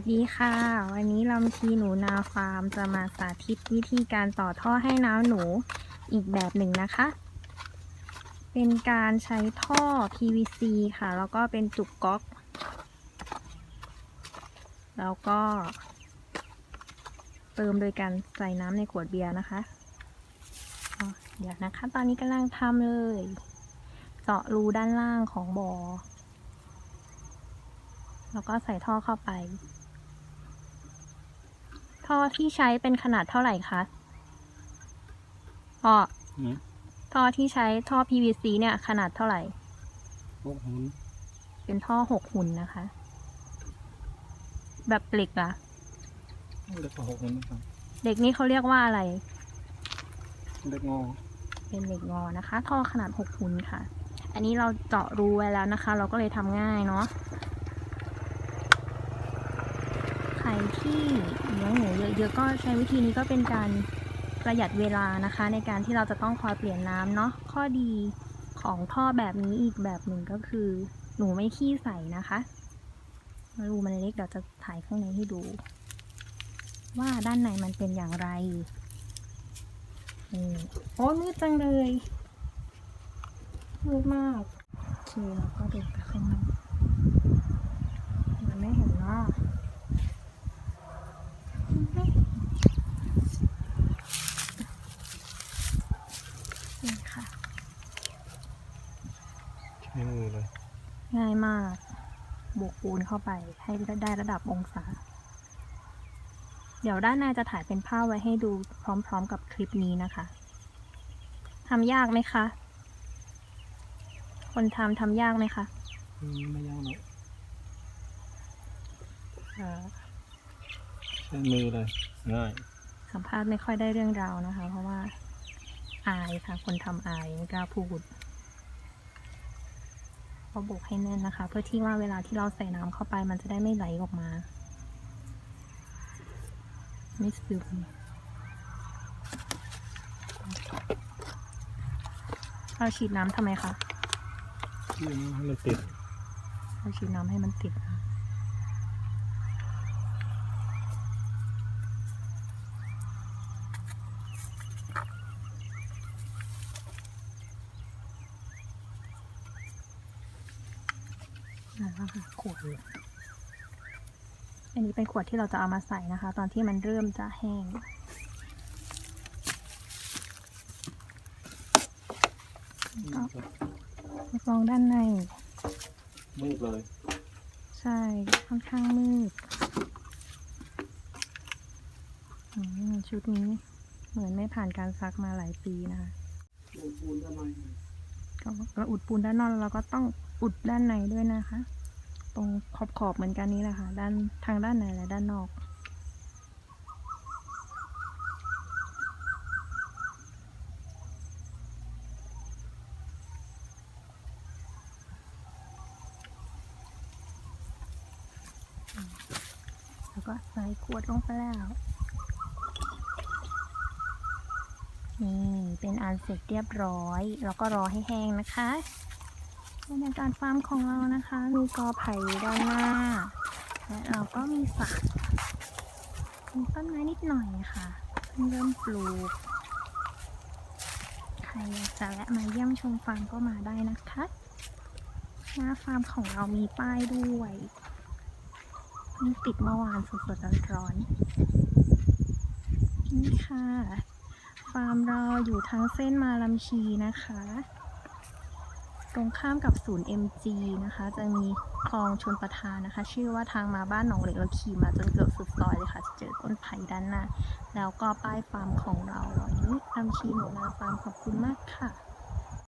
สดีค่ะ วันนี้ลำชีหนูนาฟาร์มจะมาสาธิตวิธีการต่อท่อให้น้ำหนูอีกแบบหนึ่งนะคะ เป็นการใช้ท่อ PVC ค่ะ แล้วก็เป็นจุกก๊อก แล้วก็ เติมโดยการใส่น้ำในขวดเบียร์นะคะ เดี๋ยวนะคะ ตอนนี้กำลังทำเลยเจาะรูด้านล่างของบ่อแล้วก็ใส่ท่อเข้าไป ท่อที่ใช้เป็นขนาดเท่าไหร่คะพ่ออืม ท่อที่ใช้ท่อ PVC เนี่ยขนาดเท่าไหร่ พวกหุ่นเป็นท่อหกหุ่นนะคะ แบบเหล็กอะเด็กพวกหุ่นนะครับเหล็กนี่เขาเรียกว่าอะไร เด็กงอเป็นเหล็กงอนะคะ ท่อขนาดหกหุ่นค่ะ อันนี้เราเจาะรูไว้แล้วนะคะ เราก็เลยทำง่ายเนาะ ใครที่เลี้ยงหนูเยอะๆก็ใช้วิธีนี้ก็เป็นการประหยัดเวลานะคะ ในการที่เราจะต้องคอยเปลี่ยนน้ำเนาะข้อดีของท่อแบบนี้อีกแบบหนึ่งก็คือ หนูไม่ขี้ใส่นะคะรูมันเล็กเดี๋ยวจะถ่ายข้างในให้ดู ว่าด้านในมันเป็นอย่างไรโอ้มืดจังเลยมืดมากโอเคแล้วก็เดินไปข้างนอกมันไม่เห็นเนา นี่ค่ะ ใช้มือเลย ง่ายมากโบกปูนเข้าไปให้ได้ระดับองศา เดี๋ยวด้านในจะถ่ายเป็นภาพไว้ให้ดูพร้อมๆกับคลิปนี้นะคะทำยากไหมคะ คนทำทำยากไหมคะ ไม่ยากหรอกเอ่อใช้ มือเลยง่าย สัมภาษณ์ไม่ค่อยได้เรื่องราวนะคะ เพราะว่าอายค่ะ คนทำอายไม่กล้าพูดก็โบกให้แน่นนะคะ เพื่อที่ว่าเวลาที่เราใส่น้ำเข้าไปมันจะได้ไม่ไหลออกมาไม่ซึมเราฉีดน้ำทำไมคะที่นี้ให้มันติดเราฉีดน้ำให้มันติดนะ ขวดเลยอันนี้เป็นขวดที่เราจะเอามาใส่นะคะ ตอนที่มันเริ่มจะแห้งลองด้านใน มืดเลย ใช่ ค่อนข้างมืดอืมชุดนี้เหมือนไม่ผ่านการซักมาหลายปีนะคะปูนด้านในก็เราอุดปูนด้านนอกแล้วเราก็ต้อง อุดด้านในด้วยนะคะ ตรงขอบขอบๆเหมือนกันนี้แหละค่ะ ด้านทางด้านในและด้านนอก แล้วก็ใส่ขวดลงไปแล้วนี่เป็นอันเสร็จเรียบร้อย แล้วก็รอให้แห้งนะคะ บรรยากาศฟาร์มของเรานะคะ มีกอไผ่ด้านหน้า และเราก็มีสระมีต้นไม้นิดหน่อยค่ะเพิ่งเริ่มปลูก ใครอยากจะแวะมาเยี่ยมชมฟาร์มก็มาได้นะคะ หน้าฟาร์มของเรามีป้ายด้วยเพิ่ติดเมื่อวานสดๆร้อนๆนี่ค่ะ ฟาร์มเราอยู่ทั้งเส้นมาลำชีนะคะ ตรงข้ามกับศูนย์ MG นะคะ จะมีคลองชนประทานนะคะ ชื่อว่าทางมาบ้านหนองเหล็กเราขี่มาจนเกือบสุดซอยเลยค่ะ จะเจอต้นไผ่ด้านหน้า แล้วก็ป้ายฟาร์มของเราวันนี้ลำชีหนูนาฟาร์มขอบคุณมากค่ะ